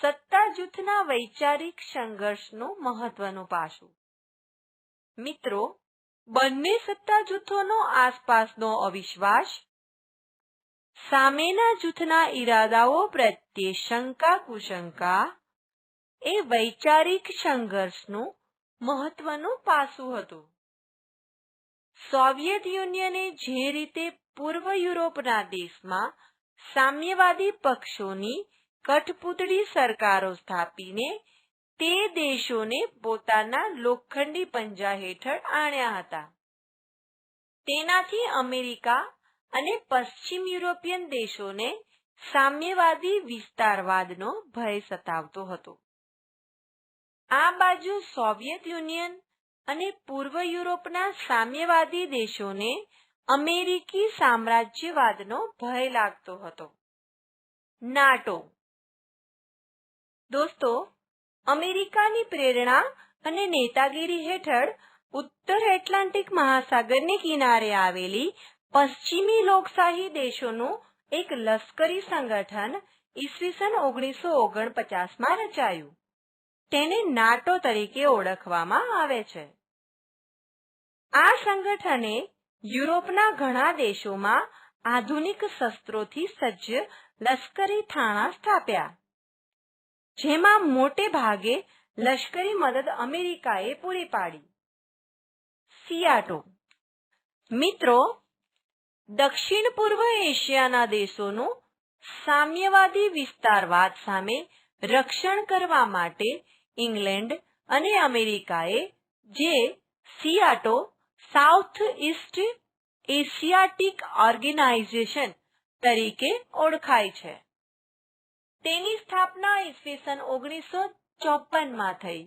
સત્તા જૂથના વૈચારિક સંઘર્ષનું મહત્વનું પાસું. મિત્રો, બંને સત્તા જૂથોનો આસપાસનો અવિશ્વાસ, સામેના જૂથના ઈરાદાઓ પ્રત્યે શંકા કુશંકા એ વૈચારિક સંઘર્ષનું મહત્વનું પાસું હતું. સોવિયત યુનિયને જે રીતે પૂર્વ યુરોપના દેશમાં સામ્યવાદી પક્ષોની કઠપૂતળી સરકારો સ્થાપીને તે દેશોને પોતાના લોખંડી પંજા હેઠળ આણ્યા હતા. તેનાથી અમેરિકા અને પશ્ચિમ યુરોપિયન દેશોને સામ્યવાદી વિસ્તારવાદનો ભય સતાવતો હતો. આ બાજુ સોવિયત યુનિયન અને પૂર્વ યુરોપના સામ્યવાદી દેશોને અમેરિકી સામ્રાજ્યવાદનો ભય લાગતો હતો. નાટો દોસ્તો, અમેરિકાની પ્રેરણા અને નેતાગીરી હેઠળ ઉત્તર એટલાન્ટિક મહાસાગરની કિનારે આવેલી પશ્ચિમી લોકશાહી દેશોનું એક લશ્કરી સંગઠન ઈસવીસન ઓગણીસો ઓગણપચાસમાં રચાયું. તેને નાટો તરીકે ઓળખવામાં આવે છે. આ સંગઠને યુરોપના ઘણા દેશોમાં આધુનિક શસ્ત્રોથી સજ્જ લશ્કરી થાણા સ્થાપ્યા. જેમાં મોટે ભાગે લશ્કરી મદદ અમેરિકાએ પૂરી પાડી. સિયાટો. મિત્રો, દક્ષિણ પૂર્વ એશિયાના દેશોનું સામ્યવાદી વિસ્તારવાદ સામે રક્ષણ કરવા માટે ઇંગ્લેન્ડ અને અમેરિકાએ, જે SEATO south east Asiatic organisation તરીકે ઓળખાય છે. તેની સ્થાપના ઈસવીસન ઓગણીસો ચોપનમાં થઈ.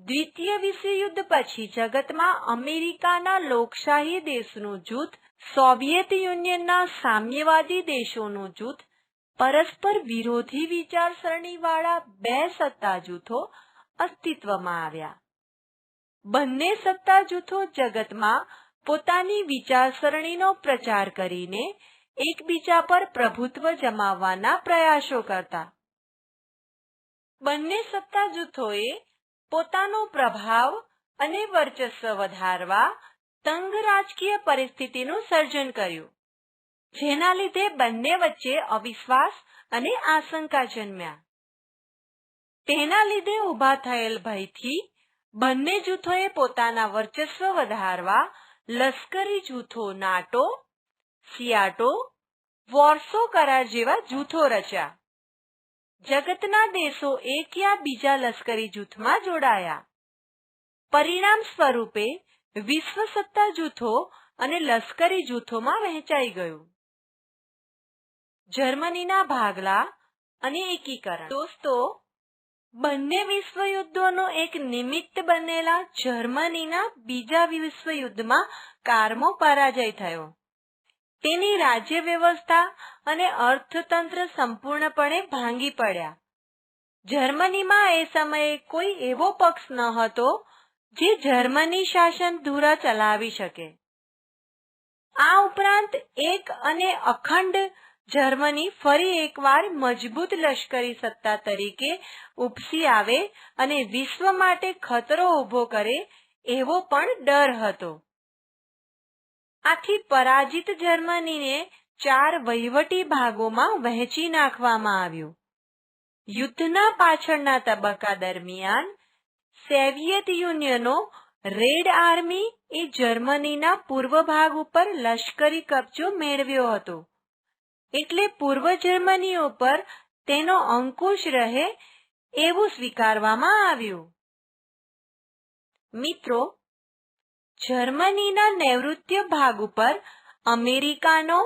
દ્વિતીય વિશ્વયુદ્ધ પછી જગતમાં અમેરિકાના લોકશાહી દેશનું જૂથ, સોવિયેત યુનિયનના સામ્યવાદી દેશોનું જૂથ, પરસ્પર વિરોધી વિચારસરણીવાળા બે સત્તા જૂથો અસ્તિત્વમાં આવ્યા. બંને સત્તા જૂથો જગતમાં પોતાની વિચારસરણીનો પ્રચાર કરીને એકબીજા પર પ્રભુત્વ જમાવવાના પ્રયાસો કરતા. બંને સત્તા જૂથોએ પોતાનો પ્રભાવ અને વર્ચસ્વ વધારવા તંગ રાજકીય પરિસ્થિતિનું સર્જન કર્યું, જેના લીધે બંને વચ્ચે અવિશ્વાસ અને આશંકા જન્મ્યા. તેના લીધે ઊભા થયેલ ભયથી બંને જૂથોએ પોતાના વર્ચસ્વ વધારવા લશ્કરી જૂથો નાટો, સિયાટો વોર્સો કરાર જેવા જૂથો રચ્યા. જગતના દેશો એક યા બીજા લશ્કરી જૂથમાં જોડાયા. પરિણામ સ્વરૂપે વિશ્વ સત્તા જૂથો અને લશ્કરી જૂથોમાં વહેંચાઈ ગયું. જર્મનીના ભાગલા અને એકીકરણ. દોસ્તો, બંને વિશ્વયુદ્ધોનો એક નિમિત્ત બનેલા જર્મનીના બીજા વિશ્વયુદ્ધમાં કારમો પરાજય થયો. તેની રાજ્ય વ્યવસ્થા અને અર્થતંત્ર સંપૂર્ણપણે ભાંગી પડ્યા. જર્મનીમાં એ સમયે કોઈ એવો પક્ષ ન હતો જે જર્મની શાસન ધુરા ચલાવી શકે. આ ઉપરાંત એક અને અખંડ જર્મની ફરી એકવાર મજબૂત લશ્કરી સત્તા તરીકે ઉપસી આવે અને વિશ્વ માટે ખતરો ઊભો કરે એવો પણ ડર હતો. આથી પરાજિત જર્મનીને ચાર વહીવટી ભાગોમાં વહેંચી નાખવામાં આવ્યું. યુદ્ધના પાછળના તબક્કા દરમિયાન સોવિયત યુનિયનો રેડ આર્મી એ જર્મનીના પૂર્વ ભાગ ઉપર લશ્કરી કબજો મેળવ્યો હતો. એટલે પૂર્વ જર્મની ઉપર તેનો અંકુશ રહે એવું સ્વીકારવામાં આવ્યું. મિત્રો જર્મનીના નૈઋત્ય ભાગ ઉપર અમેરિકાનો,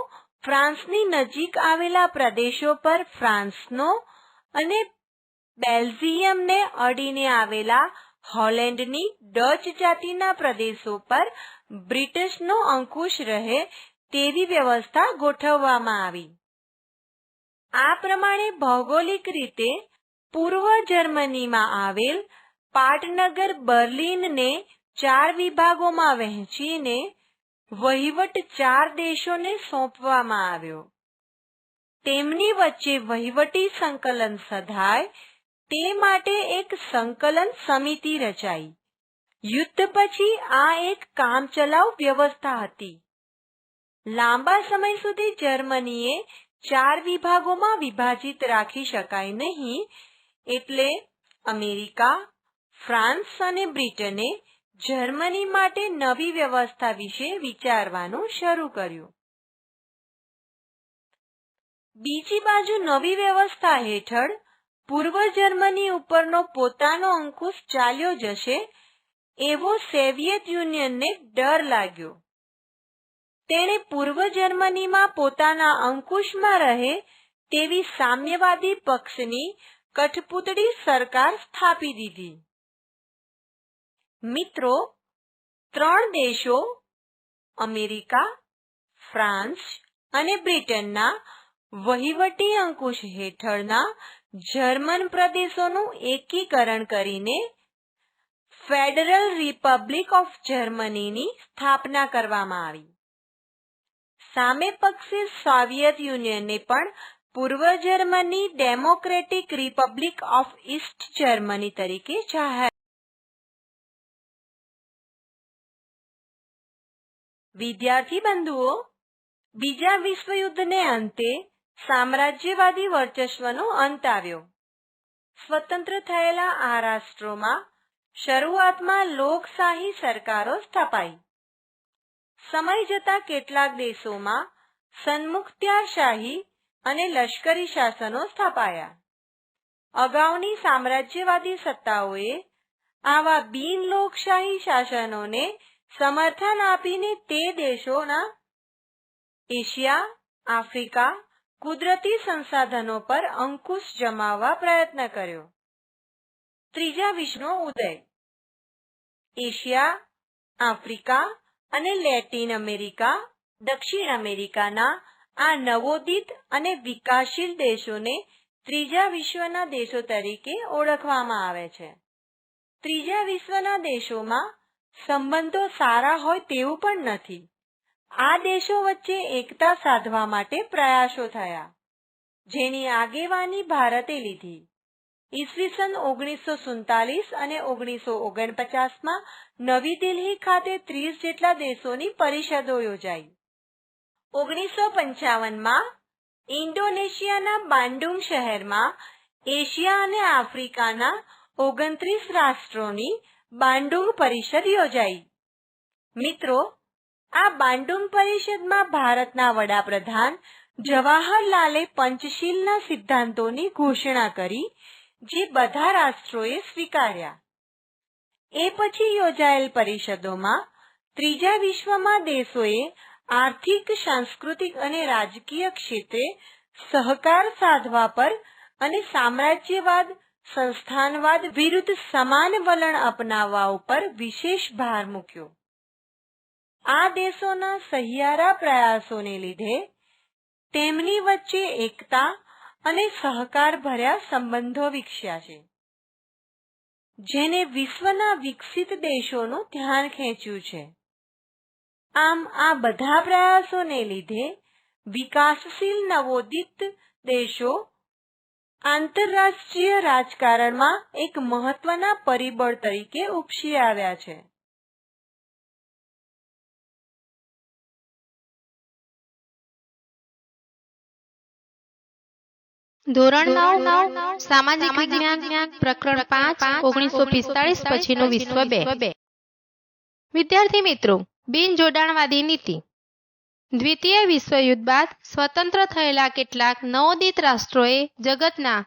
ફ્રાન્સની નજીક આવેલા પ્રદેશો પર ફ્રાન્સનો અને બેલ્જિયમને અડીને આવેલા હોલેન્ડની ડચ જાતિના પ્રદેશો પર બ્રિટિશનો અંકુશ રહે તેવી વ્યવસ્થા ગોઠવવામાં આવી. આ પ્રમાણે ભૌગોલિક રીતે પૂર્વ જર્મનીમાં આવેલ પાટનગર બર્લિનને ચાર વિભાગોમાં વહેંચીને વહીવટ ચાર દેશોને સોંપવામાં આવ્યો. તેમની વચ્ચે વહીવટી સંકલન સધાય, તે માટે એક સંકલન સમિતિ રચાઈ. યુદ્ધ પછી આ એક કામચલાઉ વ્યવસ્થા હતી. લાંબા સમય સુધી જર્મનીએ ચાર વિભાગોમાં વિભાજિત રાખી શકાય નહીં, એટલે અમેરિકા, ફ્રાન્સ અને બ્રિટને જર્મની માટે નવી વ્યવસ્થા વિશે વિચારવાનું શરૂ કર્યું. બીજી બાજુ નવી વ્યવસ્થા હેઠળ પૂર્વ જર્મની ઉપરનો પોતાનો અંકુશ ચાલ્યો જશે એવો સોવિયત યુનિયનને ડર લાગ્યો. તેણે પૂર્વ જર્મનીમાં પોતાના અંકુશમાં રહે તેવી સામ્યવાદી પક્ષની કઠપૂતળી સરકાર સ્થાપી દીધી. મિત્રો, ત્રણ દેશો, અમેરિકા, ફ્રાન્સ અને બ્રિટનના વહીવટી અંકુશ હેઠળના જર્મન પ્રદેશોનું એકીકરણ કરીને ફેડરલ રિપબ્લિક ઓફ જર્મનીની સ્થાપના કરવામાં આવી. સામે પક્ષે સોવિયત યુનિયને પણ પૂર્વ Germany democratic republic of east Germany તરીકે જાહેર વિદ્યાર્થી બંધુઓ, બીજા વિશ્વયુદ્ધને અંતે સામ્રાજ્યવાદી વર્ચસ્વનો અંત આવ્યો. સ્વતંત્ર થયેલા આ રાષ્ટ્રોમાં શરૂઆતમાં લોકશાહી સરકારો સ્થપાઈ. સમય જતા કેટલાક દેશોમાં સન્મુખત્યારશાહી અને લશ્કરી શાસનો સ્થાપાયા. અગાઉની સામ્રાજ્યવાદી સત્તાઓએ આવા બિન લોકશાહી શાસનોને સમર્થન આપીને તે દેશોના એશિયા, આફ્રિકા, કુદરતી સંસાધનો પર અંકુશ જમાવવા પ્રયત્ન કર્યો. ત્રીજા વિશ્વનો ઉદય. એશિયા, આફ્રિકા અને લેટિન અમેરિકા, દક્ષિણ અમેરિકાના આ નવોદિત અને વિકાસશીલ દેશોને ત્રીજા વિશ્વના દેશો તરીકે ઓળખવામાં આવે છે. ત્રીજા વિશ્વના દેશોમાં સંબંધો સારા હોય તેવું પણ નથી. આ દેશો વચ્ચે એકતા સાધવા માટે પ્રયાસો થયા, જેની આગેવાની ભારતે લીધી. ઈસવીસન ઓગણીસો સુડતાલીસ અને ઓગણીસો ઓગણપચાસમાં નવી દિલ્હી ખાતે ત્રીસ જેટલા દેશોની પરિષદો યોજાઈ. ઓગણીસો પંચાવનમાં ઇન્ડોનેશિયાના બાન્ડુંગ શહેરમાં એશિયા અને આફ્રિકાના ઓગણત્રીસ રાષ્ટ્રોની બાન્ડુંગ પરિષદ યોજાઈ. મિત્રો, આ બાંડુંગ પરિષદમાં ભારતના વડાપ્રધાન જવાહરલાલે પંચશીલના સિદ્ધાંતોની ઘોષણા કરી, જે બધા રાષ્ટ્રોએ સ્વીકાર્યા. એ પછી યોજાયેલ પરિષદોમાં ત્રીજા વિશ્વમાં દેશોએ આર્થિક, સાંસ્કૃતિક અને રાજકીય ક્ષેત્રે સહકાર સાધવા પર અને સામ્રાજ્યવાદ સંસ્થાનવાદ વિરુદ્ધ સમાન વલણ અપનાવવા ઉપર વિશેષ ભાર મૂક્યો. આ દેશોના સહિયારા પ્રયાસોને લીધે તેમની વચ્ચે એકતા અને સહકાર ભર્યા સંબંધો વિકસ્યા છે. જેને વિશ્વના વિકસિત દેશોનું ધ્યાન ખેંચ્યું છે. આમ આ બધા પ્રયાસોને લીધે વિકાસશીલ નવોદિત દેશો આંતરરાષ્ટ્રીય રાજકારણમાં એક મહત્વના પરિબળ તરીકે ઉપસી આવ્યા છે. ધોરણ નવ સામાજિક વિજ્ઞાન પ્રકરણ પાંચ ઓગણીસો પિસ્તાળીસ પછીનું વિશ્વ બે. વિદ્યાર્થી મિત્રો બિન જોડાણવાદી નીતિ. દ્વિતીય વિશ્વયુદ્ધ બાદ સ્વતંત્ર થયેલા કેટલાક નવોદિત રાષ્ટ્રોએ જગતના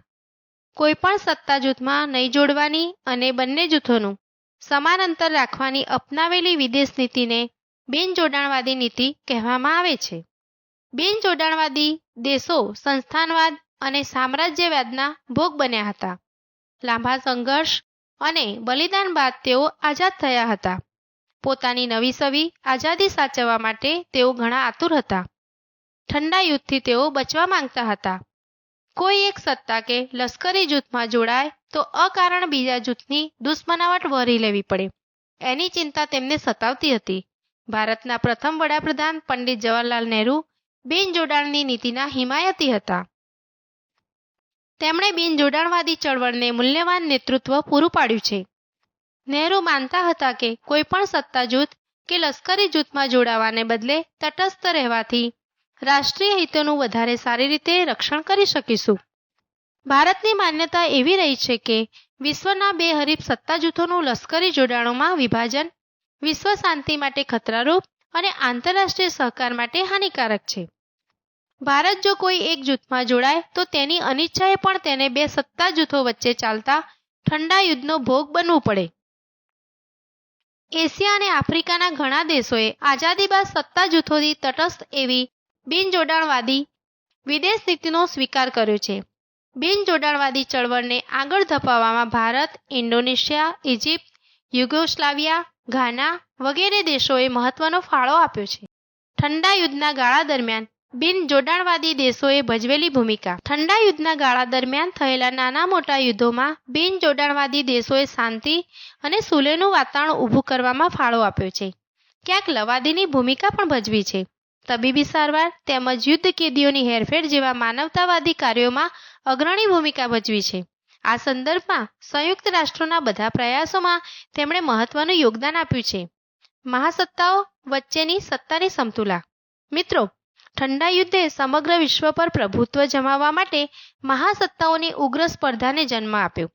કોઈપણ સત્તા જૂથમાં નહીં જોડવાની અને બંને જૂથોનું સમાન અંતર રાખવાની અપનાવેલી વિદેશ નીતિને બિનજોડાણવાદી નીતિ કહેવામાં આવે છે. બિનજોડાણવાદી દેશો સંસ્થાનવાદ અને સામ્રાજ્યવાદના ભોગ બન્યા હતા. લાંબા સંઘર્ષ અને બલિદાન બાદ તેઓ આઝાદ થયા હતા. પોતાની નવી સવી આઝાદી સાચવવા માટે તેઓ ઘણા આતુર હતા. ઠંડા યુદ્ધથી તેઓ બચવા માંગતા હતા. કોઈ એક સત્તા કે લશ્કરી જૂથમાં જોડાય તો અકારણ બીજા જૂથની દુશ્મનાવટ વરી લેવી પડે. એની ચિંતા તેમને સતાવતી હતી. ભારતના પ્રથમ વડાપ્રધાન પંડિત જવાહરલાલ નહેરુ બિનજોડાણની નીતિના હિમાયતી હતા. તેમણે બિનજોડાણવાદી ચળવળને મૂલ્યવાન નેતૃત્વ પૂરું પાડ્યું છે. નહેરુ માનતા હતા કે કોઈ પણ સત્તા જૂથ કે લશ્કરી જૂથમાં જોડાવાને બદલે તટસ્થ રહેવાથી રાષ્ટ્રીય હિતોનું વધારે સારી રીતે રક્ષણ કરી શકીશું. ભારતની માન્યતા એવી રહી છે કે વિશ્વના બે હરીફ સત્તા જૂથોનું લશ્કરી જોડાણોમાં વિભાજન વિશ્વ શાંતિ માટે ખતરારૂપ અને આંતરરાષ્ટ્રીય સહકાર માટે હાનિકારક છે. ભારત જો કોઈ એક જૂથમાં જોડાય તો તેની અનિચ્છાએ પણ તેને બે સત્તા જૂથો વચ્ચે ચાલતા ઠંડા યુદ્ધનો ભોગ બનવું પડે. એશિયા અને આફ્રિકાના ઘણા દેશોએ આઝાદી બાદ સત્તા જૂથોથી તટસ્થ એવી બિનજોડાણવાદી વિદેશ નીતિનો સ્વીકાર કર્યો છે. બિનજોડાણવાદી ચળવળને આગળ ધપાવવામાં Bharat, Indonesia Egypt Yugoslavia, Ghana વગેરે દેશોએ મહત્વનો ફાળો આપ્યો છે. ઠંડા યુદ્ધના ગાળા દરમિયાન બિન જોડાણવાદી દેશોએ ભજવેલી ભૂમિકા. ઠંડા યુદ્ધના ગાળા દરમિયાન થયેલા નાના મોટા યુદ્ધોમાં બિન જોડાણવાદી દેશોએ શાંતિ અને સુલેહનું વાતાવરણ ઊભું કરવામાં ફાળો આપ્યો છે. ક્યાંક લવાદીની ભૂમિકા પણ ભજવી છે. તબીબી સારવાર તેમજ યુદ્ધ કેદીઓની હેરફેર જેવા માનવતાવાદી કાર્યોમાં અગ્રણી ભૂમિકા ભજવી છે. આ સંદર્ભમાં સંયુક્ત રાષ્ટ્રોના બધા પ્રયાસોમાં તેમણે મહત્વનું યોગદાન આપ્યું છે. મહાસત્તાઓ વચ્ચેની સત્તાની સમતુલા. મિત્રો ઠંડા યુદ્ધે સમગ્ર વિશ્વ પર પ્રભુત્વ જમાવવા માટે મહાસત્તાઓની ઉગ્ર સ્પર્ધાને જન્મ આપ્યો.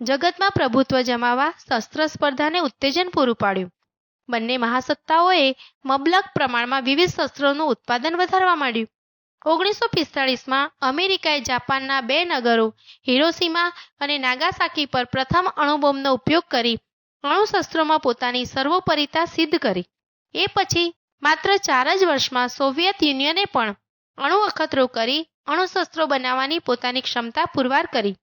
જગતમાં પ્રભુત્વ જમાવવા શસ્ત્ર સ્પર્ધાને ઉત્તેજન પૂરું પાડ્યું. બંને મહાસત્તાઓએ મબલક પ્રમાણમાં વિવિધ શસ્ત્રોનું ઉત્પાદન વધારવા માંડ્યું. ઓગણીસો પિસ્તાળીસમાં અમેરિકાએ જાપાનના બે નગરો હિરોસીમા અને નાગાસાકી પર પ્રથમ અણુબોમ્બનો ઉપયોગ કરી અણુશસ્ત્રોમાં પોતાની સર્વોપરિતા સિદ્ધ કરી. એ પછી માત્ર ચાર જ વર્ષમાં સોવિયત યુનિયને પણ અણુ અખતરો કરી, અણુશસ્ત્રો બનાવવાની પોતાની ક્ષમતા પુરવાર કરી.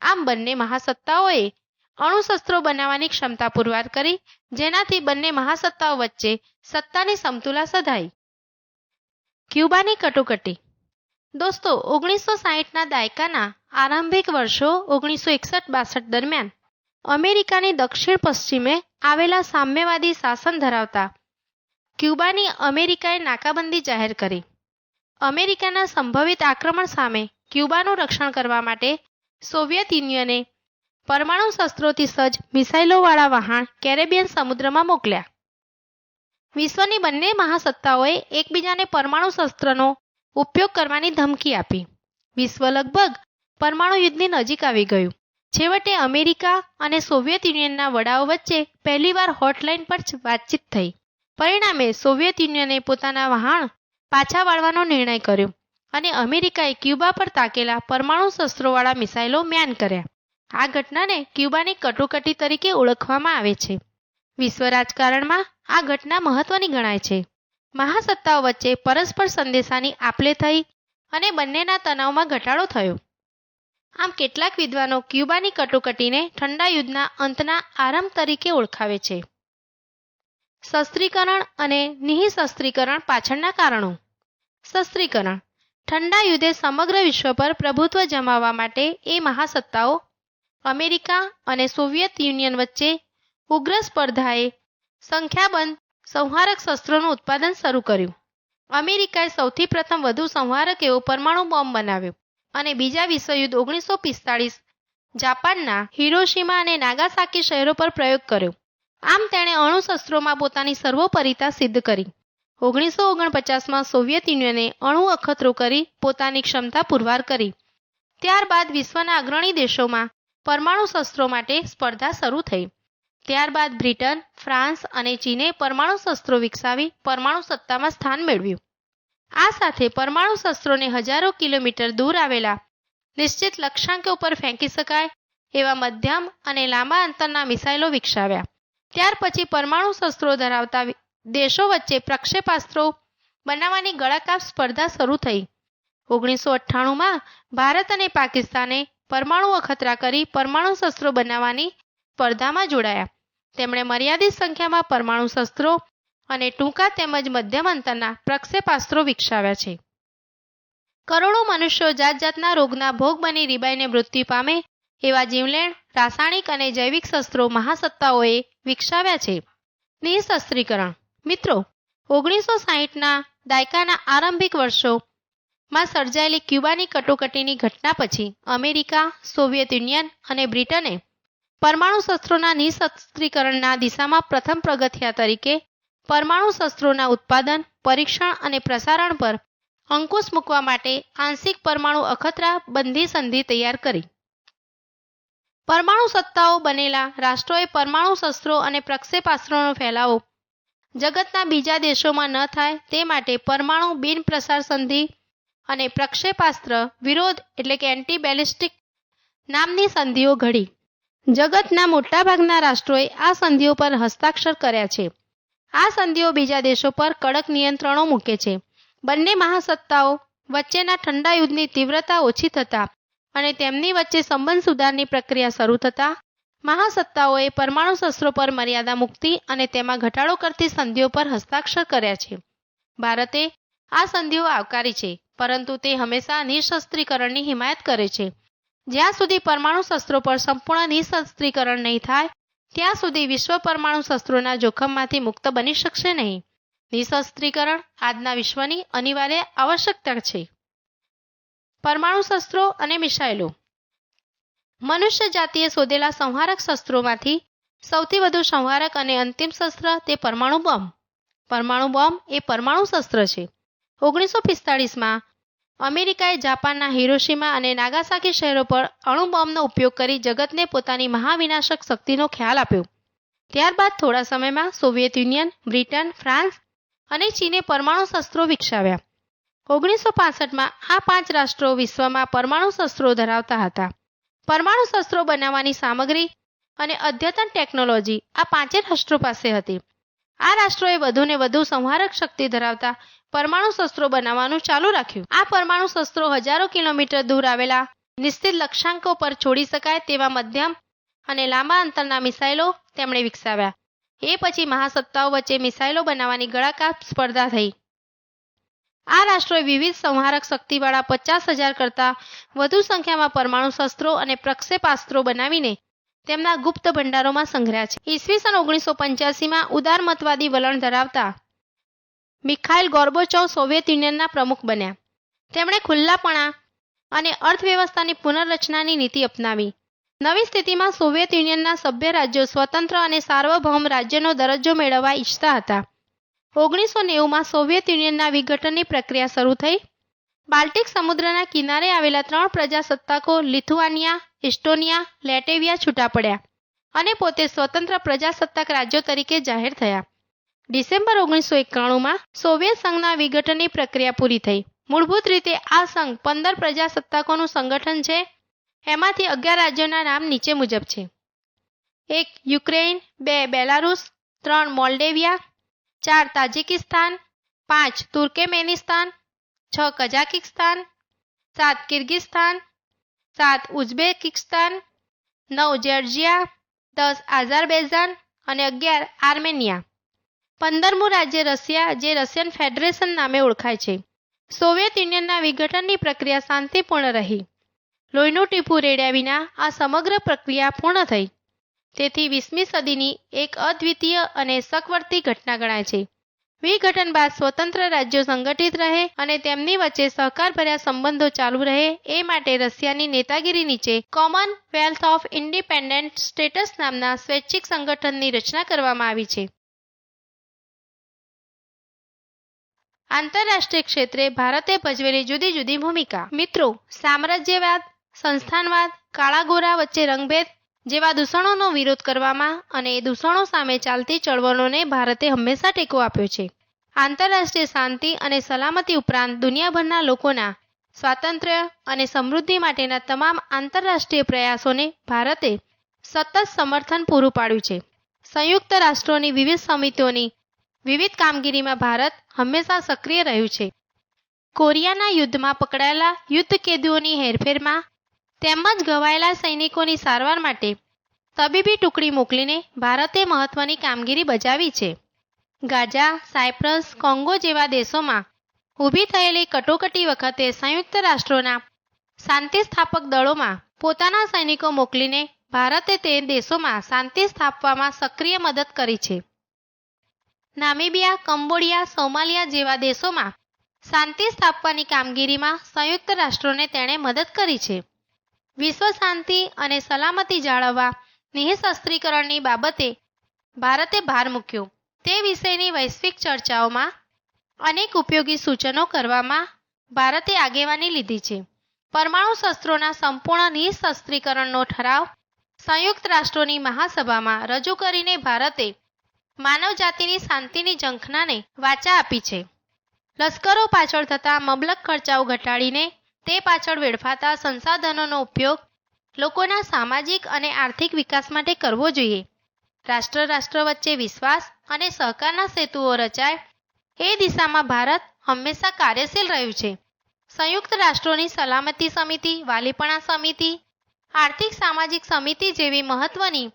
આમ બંને મહાસત્તાઓએ અણુશસ્ત્રો બનાવવાની ક્ષમતા પુરવાર કરી, જેનાથી બંને મહાસત્તાઓ વચ્ચે સત્તાની સમતુલા સધાઈ. ક્યુબાની કટોકટી. દોસ્તો, ઓગણીસો સાહીઠના દાયકાના આરંભિક વર્ષો ઓગણીસો એકસઠ બાસઠ દરમિયાન અમેરિકાની દક્ષિણ પશ્ચિમે આવેલા સામ્યવાદી શાસન ધરાવતા ક્યુબાની અમેરિકાએ નાકાબંધી જાહેર કરી. અમેરિકાના સંભવિત આક્રમણ સામે ક્યુબાનું રક્ષણ કરવા માટે સોવિયત યુનિયને પરમાણુ શસ્ત્રોથી સજ્જ મિસાઇલોવાળા વહાણ કેરેબિયન સમુદ્રમાં મોકલ્યા. વિશ્વની બંને મહાસત્તાઓએ એકબીજાને પરમાણુ શસ્ત્રનો ઉપયોગ કરવાની ધમકી આપી. વિશ્વ લગભગ પરમાણુ યુદ્ધની નજીક આવી ગયું. છેવટે અમેરિકા અને સોવિયત યુનિયનના વડાઓ વચ્ચે પહેલીવાર હોટલાઇન પર વાતચીત થઈ. પરિણામે સોવિયત યુનિયને પોતાના વહાણ પાછા વાળવાનો નિર્ણય કર્યો અને અમેરિકાએ ક્યુબા પર તાકેલા પરમાણુ શસ્ત્રોવાળા મિસાઇલો મ્યાન કર્યા. આ ઘટનાને ક્યુબાની કટોકટી તરીકે ઓળખવામાં આવે છે. વિશ્વ રાજકારણમાં આ ઘટના મહત્વની ગણાય છે. મહાસત્તાઓ વચ્ચે પરસ્પર સંદેશાની આપલે થઈ અને બંનેના તણાવમાં ઘટાડો થયો. આમ કેટલાક વિદ્વાનો ક્યુબાની કટોકટીને ઠંડા યુદ્ધના અંતના આરંભ તરીકે ઓળખાવે છે. શસ્ત્રીકરણ અને નિઃશસ્ત્રીકરણ પાછળના કારણો. શસ્ત્રીકરણ. ઠંડા યુદ્ધે સમગ્ર વિશ્વ પર પ્રભુત્વ જમાવવા માટે એ મહાસત્તાઓ અમેરિકા અને સોવિયત યુનિયન વચ્ચે ઉગ્ર સ્પર્ધાએ સંખ્યાબંધ સંહારક શસ્ત્રોનું ઉત્પાદન શરૂ કર્યું. અમેરિકાએ સૌથી પ્રથમ વધુ સંહારક એવો પરમાણુ બોમ્બ બનાવ્યો અને બીજા વિશ્વયુદ્ધ ઓગણીસો પિસ્તાળીસ જાપાનના હિરોશિમા અને નાગાસાકી શહેરો પર પ્રયોગ કર્યો. આમ તેણે અણુશસ્ત્રોમાં પોતાની સર્વોપરિતા સિદ્ધ કરી. ઓગણીસો ઓગણપચાસમાં સોવિયત યુનિયને અણુ અખતરો કરી પોતાની ક્ષમતા પુરવાર કરી. ત્યારબાદ વિશ્વના અગ્રણી દેશોમાં પરમાણુ શસ્ત્રો માટે સ્પર્ધા શરૂ થઈ. ત્યારબાદ બ્રિટન, ફ્રાન્સ અને ચીને પરમાણુ શસ્ત્રો વિકસાવી પરમાણુ સત્તામાં સ્થાન મેળવ્યું. આ સાથે પરમાણુ શસ્ત્રોને હજારો કિલોમીટર દૂર આવેલા નિશ્ચિત લક્ષ્યાંકો ઉપર ફેંકી શકાય એવા મધ્યમ અને લાંબા અંતરના મિસાઇલો વિકસાવ્યા. ત્યાર પછી પરમાણુ શસ્ત્રો ધરાવતા દેશો વચ્ચે પ્રક્ષેપાસ્ત્રો બનાવવાની ગળાકાપ સ્પર્ધા શરૂ થઈ. ઓગણીસો અઠ્ઠાણુંમાં ભારત અને પાકિસ્તાને પરમાણુ અખતરા કરી પરમાણુ શસ્ત્રો બનાવવાની સ્પર્ધામાં જોડાયા. તેમણે મર્યાદિત સંખ્યામાં પરમાણુ શસ્ત્રો અને ટૂંકા તેમજ મધ્યમ અંતરના પ્રક્ષેપાસ્ત્રો વિકસાવ્યા છે. કરોડો મનુષ્યો જાત જાતના રોગના ભોગ બની રીબાઈને મૃત્યુ પામે એવા જીવલેણ, રાસાયણિક અને જૈવિક શસ્ત્રો મહાસત્તાઓએ વિકસાવ્યા છે. નિઃશસ્ત્રીકરણ મિત્રો, ઓગણીસો સાહીઠના દાયકાના આરંભિક વર્ષોમાં સર્જાયેલી ક્યુબાની કટોકટીની ઘટના પછી અમેરિકા, સોવિયત યુનિયન અને બ્રિટને પરમાણુ શસ્ત્રોના નિઃશસ્ત્રીકરણના દિશામાં પ્રથમ પગથિયા તરીકે પરમાણુ શસ્ત્રોના ઉત્પાદન, પરીક્ષણ અને પ્રસારણ પર અંકુશ મૂકવા માટે આંશિક પરમાણુ અખતરા બંધી સંધિ તૈયાર કરી. પરમાણુ સત્તાઓ બનેલા રાષ્ટ્રોએ પરમાણુ શસ્ત્રો અને પ્રક્ષેપાસ્ત્રોનો ફેલાવો. જગતના બીજા દેશોમાં ન થાય તે માટે પરમાણુ બિન પ્રસાર સંધિ અને પ્રક્ષેપાસ્ત્ર વિરોધ એટલે કે એન્ટી બેલિસ્ટિક નામની સંધિઓ ઘડી. જગતના મોટાભાગના રાષ્ટ્રોએ આ સંધિઓ પર હસ્તાક્ષર કર્યા છે. આ સંધિઓ બીજા દેશો પર કડક નિયંત્રણો મૂકે છે. બંને મહાસત્તાઓ વચ્ચેના ઠંડા યુદ્ધની તીવ્રતા ઓછી થતા અને તેમની વચ્ચે સંબંધ સુધારની પ્રક્રિયા શરૂ થતા મહાસત્તાઓએ પરમાણુ શસ્ત્રો પર મર્યાદા મુક્તિ અને તેમાં ઘટાડો કરતી સંધિઓ પર હસ્તાક્ષર કર્યા છે. ભારતે આ સંધિઓ આવકારી છે, પરંતુ તે હંમેશા નિઃશસ્ત્રીકરણની હિમાયત કરે છે. જ્યાં સુધી પરમાણુ શસ્ત્રો પર સંપૂર્ણ નિઃશસ્ત્રીકરણ નહીં થાય, ત્યાં સુધી વિશ્વ પરમાણુ શસ્ત્રોના જોખમમાંથી મુક્ત બની શકશે નહીં. નિઃશસ્ત્રીકરણ આજના વિશ્વની અનિવાર્ય આવશ્યકતા છે. પરમાણુ શસ્ત્રો અને મિસાઇલો. મનુષ્ય જાતિએ શોધેલા સંહારક શસ્ત્રોમાંથી સૌથી વધુ સંહારક અને અંતિમ શસ્ત્ર તે પરમાણુ બોમ્બ. પરમાણુ બોમ્બ એ પરમાણુ શસ્ત્ર છે. ઓગણીસો પિસ્તાળીસમાં અમેરિકાએ જાપાનના હિરોશીમા અને નાગાસાકી શહેરો પર અણુ બોમ્બનો ઉપયોગ કરી જગતને પોતાની મહાવિનાશક શક્તિનો ખ્યાલ આપ્યો. ત્યારબાદ થોડા સમયમાં સોવિયત યુનિયન, બ્રિટન, ફ્રાન્સ અને ચીને પરમાણુ શસ્ત્રો વિકસાવ્યા. ઓગણીસો પાસઠમાં આ પાંચ રાષ્ટ્રો વિશ્વમાં પરમાણુ શસ્ત્રો ધરાવતા હતા. પરમાણુ શસ્ત્રો બનાવવાની સામગ્રી અને અદ્યતન ટેકનોલોજી આ પાંચે રાષ્ટ્રો પાસે હતી. આ રાષ્ટ્રોએ વધુને વધુ સંહારક શક્તિ ધરાવતા પરમાણુ શસ્ત્રો બનાવવાનું ચાલુ રાખ્યું. આ પરમાણુ શસ્ત્રો હજારો કિલોમીટર દૂર આવેલા, નિશ્ચિત લક્ષ્યાંકો પર છોડી શકાય તેવા મધ્યમ અને લાંબા અંતરના મિસાઇલો તેમણે વિકસાવ્યા. એ પછી મહાસત્તાઓ વચ્ચે મિસાઇલો બનાવવાની ગળાકાપ સ્પર્ધા થઈ. આ રાષ્ટ્રોએ વિવિધ સંહારક શક્તિવાળા પચાસ હજાર કરતાં વધુ સંખ્યામાં પરમાણુ શસ્ત્રો અને પ્રક્ષેપાસ્ત્રો બનાવીને તેમના ગુપ્ત ભંડારોમાં સંગ્રહ્યા છે. ઈસવીસન ઓગણીસો પંચ્યાસીમાં ઉદારમતવાદી વલણ ધરાવતા મિખાઇલ ગોર્બોચોવ સોવિયત યુનિયનના પ્રમુખ બન્યા. તેમણે ખુલ્લાપણા અને અર્થવ્યવસ્થાની પુનર્રચનાની નીતિ અપનાવી. નવી સ્થિતિમાં સોવિયત યુનિયનના સભ્ય રાજ્યો સ્વતંત્ર અને સાર્વભૌમ રાજ્યનો દરજ્જો મેળવવા ઈચ્છતા હતા. ઓગણીસો નેવુંમાં સોવિયત યુનિયનના વિઘટનની પ્રક્રિયા શરૂ થઈ. બાલ્ટિક સમુદ્રના કિનારે આવેલા ત્રણ પ્રજાસત્તાકો લિથુઆનિયા, ઇસ્ટોનિયા, લેટેવિયા છૂટા પડ્યા અને પોતે સ્વતંત્ર પ્રજાસત્તાક રાજ્યો તરીકે જાહેર થયા. ડિસેમ્બર ઓગણીસો એકાણુંમાં સોવિયત સંઘના વિઘટનની પ્રક્રિયા પૂરી થઈ. મૂળભૂત રીતે આ સંઘ પંદર પ્રજાસત્તાકોનું સંગઠન છે. એમાંથી અગિયાર રાજ્યોના નામ નીચે મુજબ છે. એક યુક્રેઇન, બે બેલારુસ, ત્રણ મોલ્ડેવિયા ચાર તાજિકિસ્તાન, પાંચ તુર્કેમેનિસ્તાન, છ કઝાકિસ્તાન, સાત કિર્ગિસ્તાન, સાત ઉઝબેકિસ્તાન, નવ જર્જિયા દસ આઝરબૈઝાન અને અગિયાર આર્મેનિયા. પંદરમું રાજ્ય રશિયા, જે રશિયન ફેડરેશન નામે ઓળખાય છે. સોવિયત યુનિયનના વિઘટનની પ્રક્રિયા શાંતિપૂર્ણ રહી. લોહીનું ટીપું રેડ્યા વિના આ સમગ્ર પ્રક્રિયા પૂર્ણ થઈ. તેથી વીસમી સદીની એક અદ્વિતીય અને સકવર્તી ઘટના ગણાય છે. વિઘટન બાદ સ્વતંત્ર રાજ્યો સંગઠિત રહે અને તેમની વચ્ચે સહકારભર્યા સંબંધો ચાલુ રહે એ માટે રશિયાની નેતાગીરી નીચે commonwealth of independent states નામના સ્વૈચ્છિક સંગઠનની રચના કરવામાં આવી છે. આંતરરાષ્ટ્રીય ક્ષેત્રે ભારતે ભજવેલી જુદી જુદી ભૂમિકા. મિત્રો, સામ્રાજ્યવાદ, સંસ્થાનવાદ કાળા ગોરા વચ્ચે રંગભેદ જેવા દૂષણોનો વિરોધ કરવામાં અને દૂષણો સામે ચાલતી ચળવળોને ભારતે હંમેશા ટેકો આપ્યો છે. આંતરરાષ્ટ્રીય શાંતિ અને સલામતી ઉપરાંત દુનિયાભરના લોકોના સ્વાતંત્ર્ય અને સમૃદ્ધિ માટેના તમામ આંતરરાષ્ટ્રીય પ્રયાસોને ભારતે સતત સમર્થન પૂરું પાડ્યું છે. સંયુક્ત રાષ્ટ્રોની વિવિધ સમિતિઓની વિવિધ કામગીરીમાં ભારત હંમેશા સક્રિય રહ્યું છે. કોરિયાના યુદ્ધમાં પકડાયેલા યુદ્ધ કેદીઓની હેરફેરમાં તેમજ ઘવાયેલા સૈનિકોની સારવાર માટે તબીબી ટુકડી મોકલીને ભારતે મહત્વની કામગીરી બજાવી છે. ગાઝા, સાયપ્રસ, કોંગો જેવા દેશોમાં ઊભી થયેલી કટોકટી વખતે સંયુક્ત રાષ્ટ્રોના શાંતિ સ્થાપક દળોમાં પોતાના સૈનિકો મોકલીને ભારતે તે દેશોમાં શાંતિ સ્થાપવામાં સક્રિય મદદ કરી છે. નામિબિયા, કંબોડિયા, સોમાલિયા જેવા દેશોમાં શાંતિ સ્થાપવાની કામગીરીમાં સંયુક્ત રાષ્ટ્રોને તેણે મદદ કરી છે. વિશ્વ શાંતિ અને સલામતી જાળવવા નિઃશસ્ત્રીકરણની બાબતે ભારતે ભાર મૂક્યો. તે વિષયની વૈશ્વિક ચર્ચાઓમાં અનેક ઉપયોગી સૂચનો કરવામાં ભારતે આગેવાની લીધી છે. પરમાણુ શસ્ત્રોના સંપૂર્ણ નિઃશસ્ત્રીકરણનો ઠરાવ સંયુક્ત રાષ્ટ્રોની મહાસભામાં રજૂ કરીને ભારતે માનવજાતિની શાંતિની ઝંખનાને વાચા આપી છે. લશ્કરો પાછળ થતા મબલક ખર્ચાઓ ઘટાડીને તે પાછળ વેડફાતા સંસાધનોનો ઉપયોગ લોકોના સામાજિક અને આર્થિક વિકાસ માટે કરવો જોઈએ. રાષ્ટ્ર રાષ્ટ્ર વચ્ચે વિશ્વાસ અને સહકારના સેતુઓ રચાય એ દિશામાં ભારત હંમેશા કાર્યશીલ રહ્યું છે. સંયુક્ત રાષ્ટ્રોની સલામતી સમિતિ, વાલીપણા સમિતિ, આર્થિક સામાજિક સમિતિ જેવી મહત્વની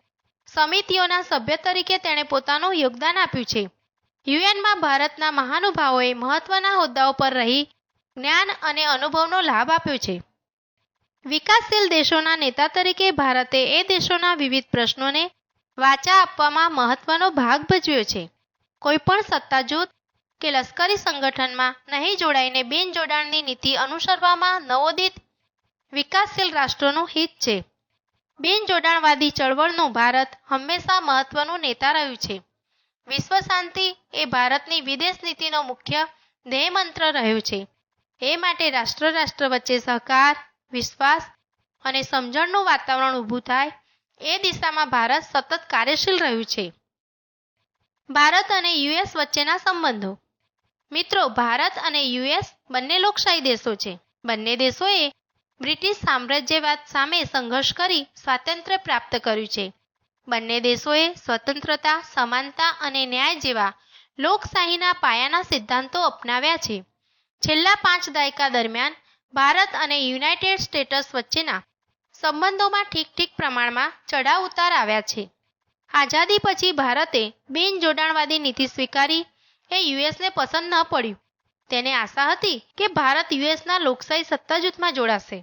સમિતિઓના સભ્ય તરીકે તેણે પોતાનું યોગદાન આપ્યું છે. યુએનમાં ભારતના મહાનુભાવોએ મહત્વના હોદ્દાઓ પર રહી જ્ઞાન અને અનુભવનો લાભ આપ્યો છે. વિકાસશીલ દેશોના નેતા તરીકે ભારતે એ દેશોના વિવિધ પ્રશ્નોને વાચા આપવામાં મહત્વનો ભાગ ભજવ્યો છે. કોઈપણ સત્તા જૂથ કે લશ્કરી સંગઠનમાં નહીં જોડાઈને બિનજોડાણની નીતિ અનુસરવામાં નવોદિત વિકાસશીલ રાષ્ટ્રોનું હિત છે. બિનજોડાણવાદી ચળવળનું ભારત હંમેશા મહત્વનું નેતા રહ્યું છે. વિશ્વ શાંતિ એ ભારતની વિદેશ નીતિનો મુખ્ય ધ્યેયમંત્ર રહ્યો છે. એ માટે રાષ્ટ્ર રાષ્ટ્ર વચ્ચે સહકાર, વિશ્વાસ અને સમજણનું વાતાવરણ ઊભું થાય એ દિશામાં ભારત સતત કાર્યશીલ રહ્યું છે. ભારત અને યુએસ વચ્ચેના સંબંધો. મિત્રો, ભારત અને યુએસ બંને લોકશાહી દેશો છે. બંને દેશોએ બ્રિટિશ સામ્રાજ્યવાદ સામે સંઘર્ષ કરી સ્વાતંત્ર્ય પ્રાપ્ત કર્યું છે. બંને દેશોએ સ્વતંત્રતા, સમાનતા અને ન્યાય જેવા લોકશાહીના પાયાના સિદ્ધાંતો અપનાવ્યા છે. છેલ્લા પાંચ દાયકા દરમિયાન ભારત અને યુનાઇટેડ સ્ટેટ્સ વચ્ચેના સંબંધોમાં ઠીક ઠીક પ્રમાણમાં ચઢાવ ઉતાર આવ્યા છે. આઝાદી પછી ભારતે બિન જોડાણવાદી નીતિ સ્વીકારી એ યુએસને પસંદ ન પડ્યું. તેને આશા હતી કે ભારત યુએસના લોકશાહી સત્તા જૂથમાં જોડાશે.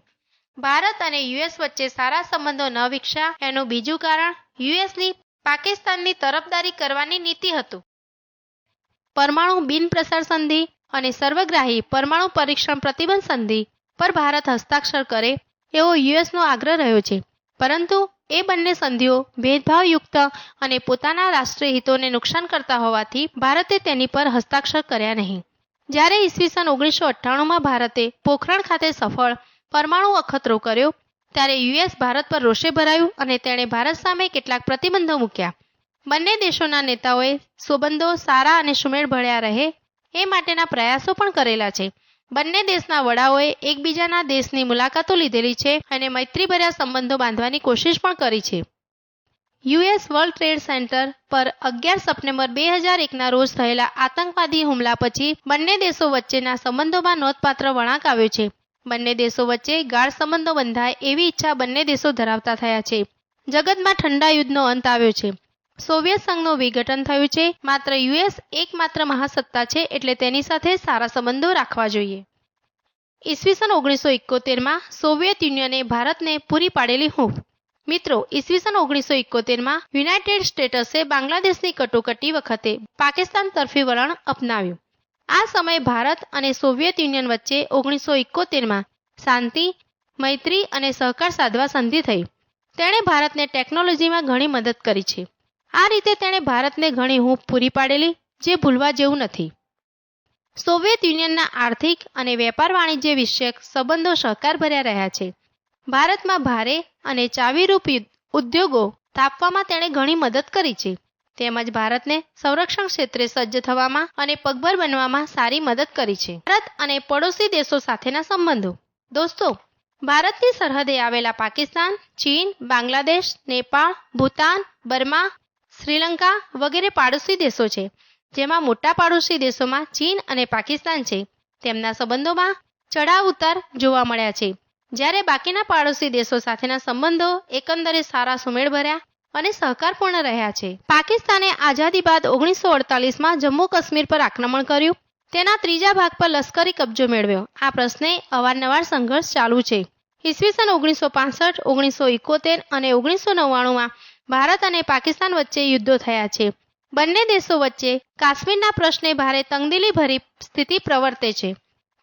ભારત અને યુએસ વચ્ચે સારા સંબંધો ન વિકસ્યા એનું બીજું કારણ યુએસની પાકિસ્તાનની તરફદારી કરવાની નીતિ હતું. પરમાણુ બિન પ્રસાર સંધિ અને સર્વગ્રાહી પરમાણુ પરીક્ષણ પ્રતિબંધ સંધિ પર ભારત હસ્તાક્ષર કરે એવો યુએસનો આગ્રહ રહ્યો છે. પરંતુ એ બંને સંધિઓ ભેદભાવયુક્ત અને પોતાના રાષ્ટ્રીય હિતોને નુકસાન કરતા હોવાથી ભારતે તેની પર હસ્તાક્ષર કર્યા નહીં. જ્યારે ઈસવીસન ઓગણીસો અઠ્ઠાણુંમાં ભારતે પોખરણ ખાતે સફળ પરમાણુ અખતરો કર્યો, ત્યારે યુએસ ભારત પર રોષે ભરાયું અને તેણે ભારત સામે કેટલાક પ્રતિબંધો મૂક્યા. બંને દેશોના નેતાઓએ સોબંધો સારા અને સુમેળભર્યા રહે એ માટેના પ્રયાસો પણ કરેલા છે. બંને દેશના વડાઓએ એકબીજાના દેશની મુલાકાતો લીધેલી છે અને મૈત્રીભર્યા સંબંધો બાંધવાની કોશિશ પણ કરી છે. યુએસ વર્લ્ડ ટ્રેડ સેન્ટર પર અગિયાર સપ્ટેમ્બર બે હજાર એકના રોજ થયેલા આતંકવાદી હુમલા પછી બંને દેશો વચ્ચેના સંબંધોમાં નોંધપાત્ર વળાંક આવ્યો છે. બંને દેશો વચ્ચે ગાઢ સંબંધો બંધાય એવી ઈચ્છા બંને દેશો ધરાવતા થયા છે. જગતમાં ઠંડા યુદ્ધનો અંત આવ્યો છે. સોવિયત સંઘનું વિઘટન થયું છે. માત્ર યુએસ એકમાત્ર મહાસત્તા છે એટલે તેની સાથે સારા સંબંધો રાખવા જોઈએ. ઈસવીસન ઓગણીસો ઇકોતેરમાં સોવિયત યુનિયને ભારતને પૂરી પાડેલી હૂંફ મિત્રો ઈસવીસન ઓગણીસો ઇકોતેરમાં યુનાઇટેડ સ્ટેટ્સે બાંગ્લાદેશની કટોકટી વખતે પાકિસ્તાન તરફી વલણ અપનાવ્યું. આ સમયે ભારત અને સોવિયત યુનિયન વચ્ચે ઓગણીસો ઇકોતેરમાં શાંતિ, મૈત્રી અને સહકાર સાધવા સંધિ થઈ. તેણે ભારતને ટેકનોલોજીમાં ઘણી મદદ કરી છે. આ રીતે તેણે ભારતને ઘણી હૂંફ પૂરી પાડેલી, જે ભૂલવા જેવું નથી. સોવિયત યુનિયનના આર્થિક અને વેપાર વાણિજ્ય વિષયક સંબંધો સહકાર ભર્યા રહ્યા છે. ભારતમાં ભારે અને ચાવીરૂપ ઉદ્યોગો સ્થાપવામાં તેણે ઘણી મદદ કરી છે. તેમજ ભારતને સંરક્ષણ ક્ષેત્રે સજ્જ થવામાં અને પગભર બનવામાં સારી મદદ કરી છે. ભારત અને પડોશી દેશો સાથેના સંબંધો. દોસ્તો, ભારતની સરહદે આવેલા પાકિસ્તાન, ચીન, બાંગ્લાદેશ, નેપાળ, ભૂતાન, બર્મા શ્રીલંકા વગેરે પાડોશી દેશો છે, જેમાં મોટા પાડોશી દેશોમાં ચીન અને પાકિસ્તાન છે. તેમના સંબંધોમાં ચઢાવ ઉતાર જોવા મળ્યા છે. જ્યારે બાકીના પાડોશી દેશો સાથેના સંબંધો એકંદરે સારા સુમેળભર્યા અને સહકારપૂર્ણ રહ્યા છે. પાકિસ્તાને આઝાદી બાદ ઓગણીસો અડતાલીસમાં જમ્મુ કાશ્મીર પર આક્રમણ કર્યું. તેના ત્રીજા ભાગ પર લશ્કરી કબજો મેળવ્યો. આ પ્રશ્ને અવારનવાર સંઘર્ષ ચાલુ છે. ઈસવીસન ઓગણીસો પાસઠ, ઓગણીસો ઇકોતેર અને ઓગણીસો નવ્વાણુંમાં ભારત અને પાકિસ્તાન વચ્ચે યુદ્ધો થયા છે. બંને દેશો વચ્ચે કાશ્મીરના પ્રશ્ને ભારે તંગદિલી ભરી સ્થિતિ પ્રવર્તે છે.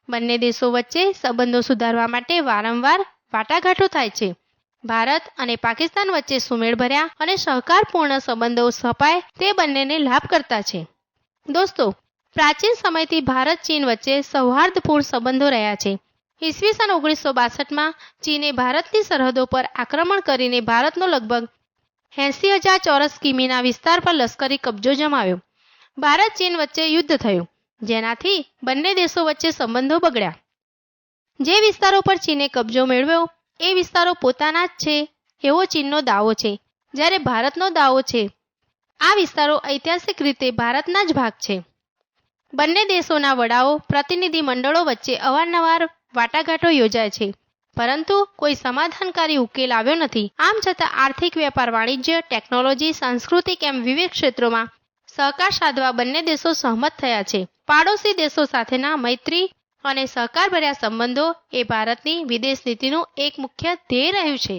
બંને દેશો વચ્ચે સંબંધો સુધારવા માટે વારંવાર વાટાઘાટો થાય છે. ભારત અને પાકિસ્તાન વચ્ચે સુમેળભર્યા અને સહકારપૂર્ણ સંબંધો સ્થપાય તે બંનેને લાભ કરતા છે. દોસ્તો, પ્રાચીન સમયથી ભારત ચીન વચ્ચે સૌહાર્દપૂર્ણ સંબંધો રહ્યા છે. ઈસવીસન ઓગણીસો બાસઠમાં ચીને ભારતની સરહદો પર આક્રમણ કરીને ભારતનો લગભગ એંસી હજાર ચોરસ કિમીના વિસ્તાર પર લશ્કરી કબજો જમાવ્યો. ભારત ચીન વચ્ચે યુદ્ધ થયું. જેનાથી બંને દેશો વચ્ચે સંબંધો બગડ્યા. જે વિસ્તારો પર ચીને કબજો મેળવ્યો, એ વિસ્તારો પોતાના જ છે, એવો ચીનનો દાવો છે. જ્યારે ભારતનો દાવો છે, આ વિસ્તારો ઐતિહાસિક રીતે ભારતના જ ભાગ છે. બંને દેશોના વડાઓ પ્રતિનિધિ મંડળો વચ્ચે અવારનવાર વાટાઘાટો યોજાય છે. પરંતુ કોઈ સમાધાનકારી ઉકેલ આવ્યો નથી. આમ છતાં આર્થિક વેપાર વાણિજ્ય, ટેકનોલોજી સાંસ્કૃતિક એમ વિવિધ ક્ષેત્રોમાં સહકાર સાધવા બંને દેશો સહમત થયા છે? પાડોશી દેશો સાથેના મૈત્રી અને સહકારભર્યા સંબંધો એ ભારતની વિદેશ નીતિનું એક મુખ્ય ધ્યેય રહ્યું છે.